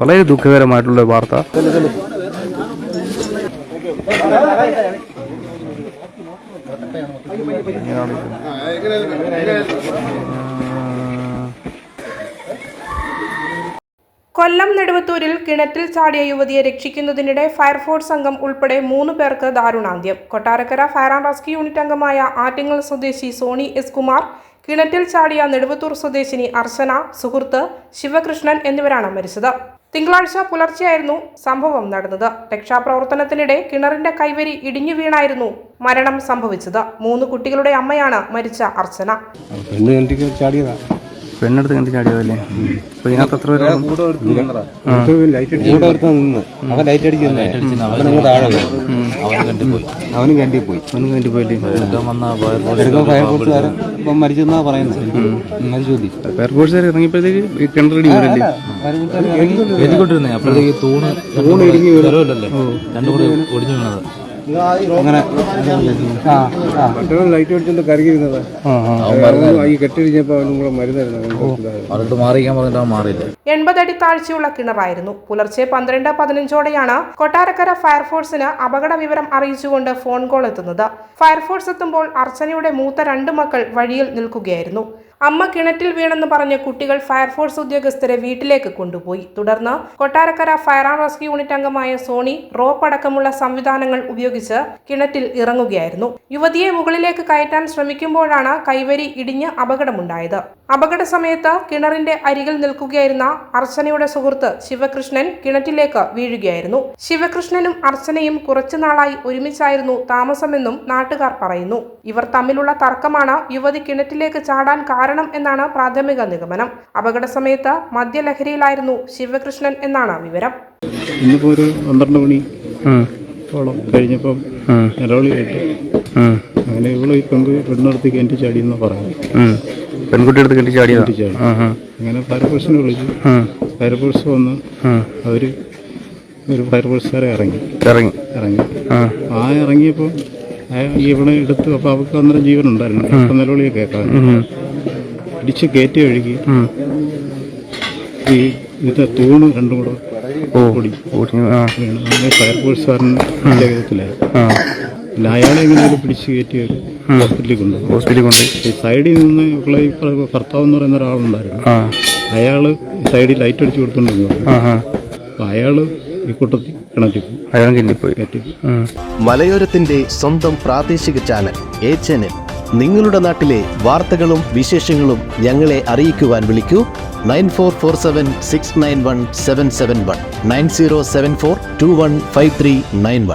വളരെ ദുഃഖകരമായിട്ടുള്ള വാർത്ത. കൊല്ലം നെടുവത്തൂരിൽ കിണറ്റിൽ ചാടിയ യുവതിയെ രക്ഷിക്കുന്നതിനിടെ ഫയർഫോഴ്സ് സംഘം ഉൾപ്പെടെ മൂന്ന് പേർക്ക് ദാരുണാന്ത്യം. Kottarakkara fire and rescue unit അംഗമായ ആറ്റിങ്ങൽ സ്വദേശി സോണി എസ് കുമാർ കിണറ്റിൽ ചാടിയ നെടുവത്തൂർ സ്വദേശിനി അർച്ചന സുഹൃത്ത് ശിവകൃഷ്ണൻ എന്നിവരാണ് മരിച്ചത്. തിങ്കളാഴ്ച പുലർച്ചെയായിരുന്നു സംഭവം നടന്നത്. രക്ഷാപ്രവർത്തനത്തിനിടെ കിണറിന്റെ കൈവരി ഇടിഞ്ഞു വീണായിരുന്നു മരണം സംഭവിച്ചത്. മൂന്ന് കുട്ടികളുടെ അമ്മയാണ് മരിച്ച അർച്ചന. പെണ്ണെടുത്ത് കണ്ടി ചാടിയതല്ലേ? അപ്പൊ ഇതിനകത്ത് എത്ര പേര് ലൈറ്റ് അടിച്ച് അവൻ കണ്ടി പോയി. അവനും കണ്ടി പോയി അവനും കണ്ടി പോയില്ലേ ഫയർഫോഴ്സുകാരൻ ഇപ്പം മരിച്ചെന്നാ പറയുന്നത് ഫയർഫോഴ്സുകാർ ഇറങ്ങിയപ്പോഴത്തേക്ക് കിണറടി വീടല്ലേ അപ്പോഴത്തേക്ക് തൂണ് തൂണ് ഇടുങ്ങി. സ്ഥലമില്ലല്ലേ രണ്ടും കൂടി ഒടിഞ്ഞു വീണത് അങ്ങനെ ആ ആ. ലൈറ്റ് അടിച്ചോണ്ട് കരകിരുന്നത് ഈ കെട്ടിടിഞ്ഞപ്പോ അവനും കൂടെ മരുന്നായിരുന്നു. പറഞ്ഞിട്ട് മാറിയില്ല. എൺപതടി താഴ്ചയുള്ള കിണറായിരുന്നു. പുലർച്ചെ പന്ത്രണ്ട് പതിനഞ്ചോടെയാണ് കൊട്ടാരക്കര ഫയർഫോഴ്സിന് അപകട വിവരം അറിയിച്ചുകൊണ്ട് ഫോൺ കോൾ എത്തുന്നത്. ഫയർഫോഴ്സ് എത്തുമ്പോൾ അർച്ചനയുടെ മൂത്ത രണ്ട് മക്കൾ വഴിയിൽ നിൽക്കുകയായിരുന്നു. അമ്മ കിണറ്റിൽ വീണെന്ന് പറഞ്ഞ് കുട്ടികൾ ഫയർഫോഴ്സ് ഉദ്യോഗസ്ഥരെ വീട്ടിലേക്ക് കൊണ്ടുപോയി. തുടർന്ന് Kottarakkara fire and rescue unit അംഗമായ സോണി റോപ്പ് അടക്കമുള്ള സംവിധാനങ്ങൾ ഉപയോഗിച്ച് കിണറ്റിൽ ഇറങ്ങുകയായിരുന്നു. യുവതിയെ മുകളിലേക്ക് കയറ്റാൻ ശ്രമിക്കുമ്പോഴാണ് കൈവരി ഇടിഞ്ഞ് അപകടമുണ്ടായത്. അപകട സമയത്ത് കിണറിന്റെ അരികിൽ നിൽക്കുകയായിരുന്ന അർച്ചനയുടെ സുഹൃത്ത് ശിവകൃഷ്ണൻ കിണറ്റിലേക്ക് വീഴുകയായിരുന്നു. ശിവകൃഷ്ണനും അർച്ചനയും കുറച്ചു നാളായി ഒരുമിച്ചായിരുന്നു താമസമെന്നും നാട്ടുകാർ പറയുന്നു. ഇവർ തമ്മിലുള്ള തർക്കമാണ് യുവതി കിണറ്റിലേക്ക് ചാടാൻ കാരണം എന്നാണ് പ്രാഥമിക നിഗമനം. അപകട സമയത്ത് മദ്യലഹരിയിലായിരുന്നു ശിവകൃഷ്ണൻ എന്നാണ് വിവരം. ഇന്നിപ്പോ ഒരു പന്ത്രണ്ട് മണി ഓളം കഴിഞ്ഞപ്പം നിലവിളിയായിട്ട് അങ്ങനെ ഇവൾ പെങ്ക് പെണ്ണെടുത്ത് പറഞ്ഞു. ചാടി. ഫയർഫോഴ്സിനെ വിളിച്ചു. ഫയർഫോഴ്സ് വന്ന് അവർ ഒരു ഫയർഫോഴ്സുകാരെ ഇറങ്ങി. ഇറങ്ങി. ഇറങ്ങി. ആ. ഇറങ്ങിയപ്പോൾ ഇവിടെ എടുത്തു. അപ്പോൾ അവർക്ക് അന്നേരം ജീവൻ നിലവിളിയൊക്കെ ഇടിച്ച് കയറ്റി ഒഴുകി. ഈ ഇത് തൂണ് രണ്ടും കൂടെ ഓ പൊടി. ഓടി ആ. സാറിന്റെ വിധത്തിലായിരുന്നു അയാളെ എങ്ങനെയാലും പിടിച്ച് കയറ്റി ഒരു ഹോസ്പിറ്റലിൽ കൊണ്ടുപോകും ഹോസ്പിറ്റലിൽ കൊണ്ട് സൈഡിൽ നിന്ന് ഇവളെ ഈ ഭർത്താവ് എന്ന് പറയുന്ന ഒരാളുണ്ടായിരുന്നു. ആ. അയാൾ സൈഡിൽ ലൈറ്റ് അടിച്ച് കൊടുത്തോണ്ടിരുന്നു. ആ അയാൾ ഈ കൂട്ടത്തിൽ കിണറ്റി അയാൾ കിണറ്റിപ്പോയി കിണ്ടിപ്പോയി കയറ്റി മലയോരത്തിന്റെ സ്വന്തം പ്രാദേശിക ചാനൽ എ ചാനൽ. നിങ്ങളുടെ നാട്ടിലെ വാർത്തകളും വിശേഷങ്ങളും ഞങ്ങളെ അറിയിക്കുവാൻ വിളിക്കൂ. Nine four four seven six nine one seven seven one. Nine zero seven four two one five three nine one.